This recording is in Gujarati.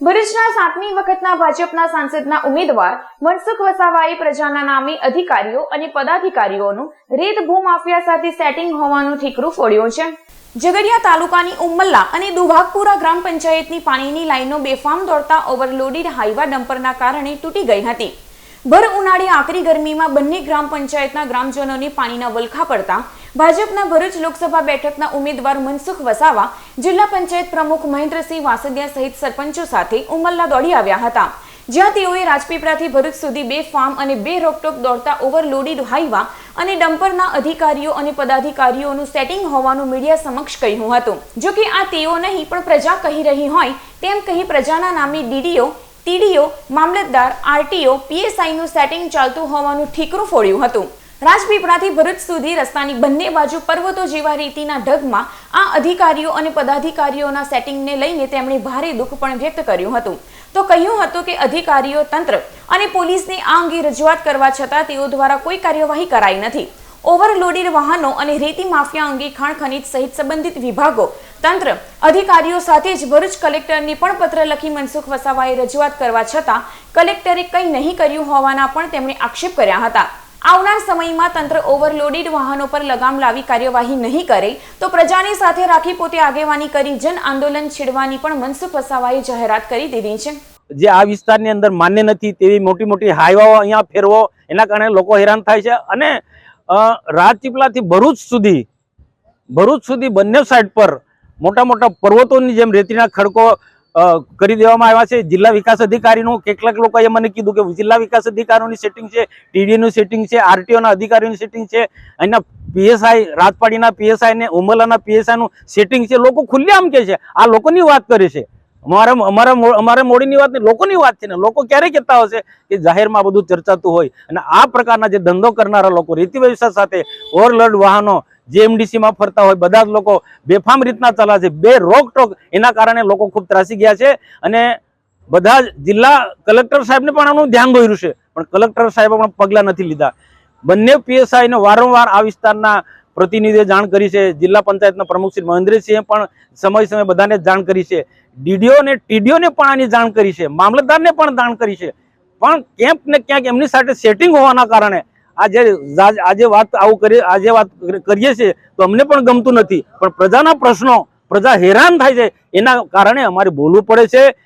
ભરૂચના સાતમી વખતના ભાજપના સાંસદના ઉમેદવાર મનસુખ વસાવાએ પ્રજાના નામે અધિકારીઓ અને પદાધિકારીઓનું રેત ભૂમાફિયા સાથે સેટિંગ હોવાનું ઠીકરું ફોડ્યું છે. ઝઘડિયા તાલુકાની ઉમ્મલ્લા અને દુભાગપુરા ગ્રામ પંચાયતની પાણીની લાઈનો બેફામ દોડતા ઓવરલોડેડ હાઈવા ડમ્પરના કારણે તૂટી ગઈ હતી. ભર ઉનાળે આકરી ગરમીમાં બંને ગ્રામ પંચાયતના ગ્રામજનોને પાણીના વલખા પડતા ભાજપના ભરૂચ લોકસભા બેઠકના ઉમેદવાર મનસુખ વસાવા, જિલ્લા પંચાયત પ્રમુખ મહેન્દ્રસિંહ વાસદિયા સહિત સરપંચો સાથે ઉમલ્લા દોડી આવ્યા હતા. જ્યાં તેઓએ રાજપીપળાથી ભરૂચ સુધી બે ફાર્મ અને બે રોકટોક દોડતા ઓવરલોડેડ હાઈવા અને ડમ્પરના અધિકારીઓ અને પદાધિકારીઓનું સેટિંગ હોવાનું મીડિયા સમક્ષ કહ્યું હતું. જો કે આ તેઓ નહીં, પણ પ્રજા કહી રહી હોય તેમ કહી પ્રજાના નામે ડીડીઓ, ટીડીઓ, મામલતદાર, આરટીઓ, પીએસઆઈનું સેટિંગ ચાલતું હોવાનું ઠીકરું ફોડ્યું હતું. રાજપીપળાથી ભરૂચ સુધી રસ્તાની બંને બાજુ પર્વતો જેવા રીતિના ઢગમાં આ અધિકારીઓ અને પદાધિકારીઓના સેટિંગને લઈને તેમણે ભારે દુઃખ પણ વ્યક્ત કર્યું હતું. તો કહ્યું હતું કે અધિકારીઓ, તંત્ર અને પોલીસને આ અંગે રજૂઆત કરવા છતાં તેઓ દ્વારા કોઈ કાર્યવાહી કરાઈ નથી. ઓવરલોડેડ વાહનો અને રેતી માફિયા અંગે ખાણ ખનીજ સહિત સંબંધિત વિભાગો, તંત્ર, અધિકારીઓ સાથે જ ભરૂચ કલેક્ટરને પણ પત્ર લખી મનસુખ વસાવાએ રજૂઆત કરવા છતાં કલેક્ટરે કંઈ નહીં કર્યું હોવાના પણ તેમણે આક્ષેપ કર્યા હતા. આવનાર સમયમાં તંત્ર ઓવરલોડેડ વાહનો પર લગામ લાવી કાર્યવાહી નહીં કરે, તો પ્રજાની સાથે રાખી પોતે આગેવાની કરી જન આંદોલન છેડવાની પણ મનસુખ વસાવાએ જાહેરાત કરી દીધી છે. જે આ વિસ્તારની અંદર માન્ય નથી તેવી મોટી મોટી હાઈવાઓ અહીંયા ફેરવો, એના કારણે લોકો હેરાન થાય છે અને રાજપીપળાથી ભરૂચ સુધી ભરૂચ સુધી બંને સાઈડ પર મોટા મોટા પર્વતોની જેમ રેતીના ખડકો કરી દેવામાં આવ્યા છે. જિલ્લા વિકાસ અધિકારીનું કેટલાક લોકોએ મને કીધું કે જિલ્લા વિકાસ અધિકારીઓની સેટિંગ છે ટીડીનું સેટિંગ છે આરટીઓના અધિકારીઓની સેટિંગ છે. અહીંના પીએસઆઈ રાજપાડીના પીએસઆઈ ને ઉમલાના પીએસઆઈનું સેટિંગ છે. લોકો ખુલ્લેઆમ કે છે. આ લોકોની વાત કરે છે. અમારા અમારા અમારા મોડીની વાત નહીં, લોકોની વાત છે ને. લોકો ક્યારે કહેતા હશે કે જાહેરમાં બધું ચર્ચાતું હોય? અને આ પ્રકારના જે ધંધો કરનારા લોકો, રીતિ વ્યવસ્થા સાથે ઓવરલોડ વાહનો માં ફરતા હોય, બધા જ લોકો બેફામ રીતના ચલા છે. બે રોકટોક એના કારણે લોકો ખૂબ ત્રાસી ગયા છે અને બધા જિલ્લા કલેક્ટર સાહેબને પણ આનું ધ્યાન દોર્યું છે. પણ કલેક્ટર સાહેબે પણ પગલાં નથી લીધા. બંને પીએસઆઈને વારંવાર આ વિસ્તારના પ્રતિનિધિએ જાણ કરી છે. જિલ્લા પંચાયતના પ્રમુખ શ્રી મહેન્દ્રસિંહે પણ સમય સમય બધાને જાણ કરી છે. ડીડીઓ ને ટીડીઓ ને પણ આની જાણ કરી છે. મામલતદારને પણ જાણ કરી છે. પણ ક્યાંક ને ક્યાંક એમની સાથે સેટિંગ હોવાના કારણે આજે આજે વાત આવું કરી આજે વાત કરીએ છીએ તો અમને પણ ગમતું નથી. પણ પ્રજાના પ્રશ્નો પ્રજા હેરાન થાય છે એના કારણે અમારે બોલવું પડે છે.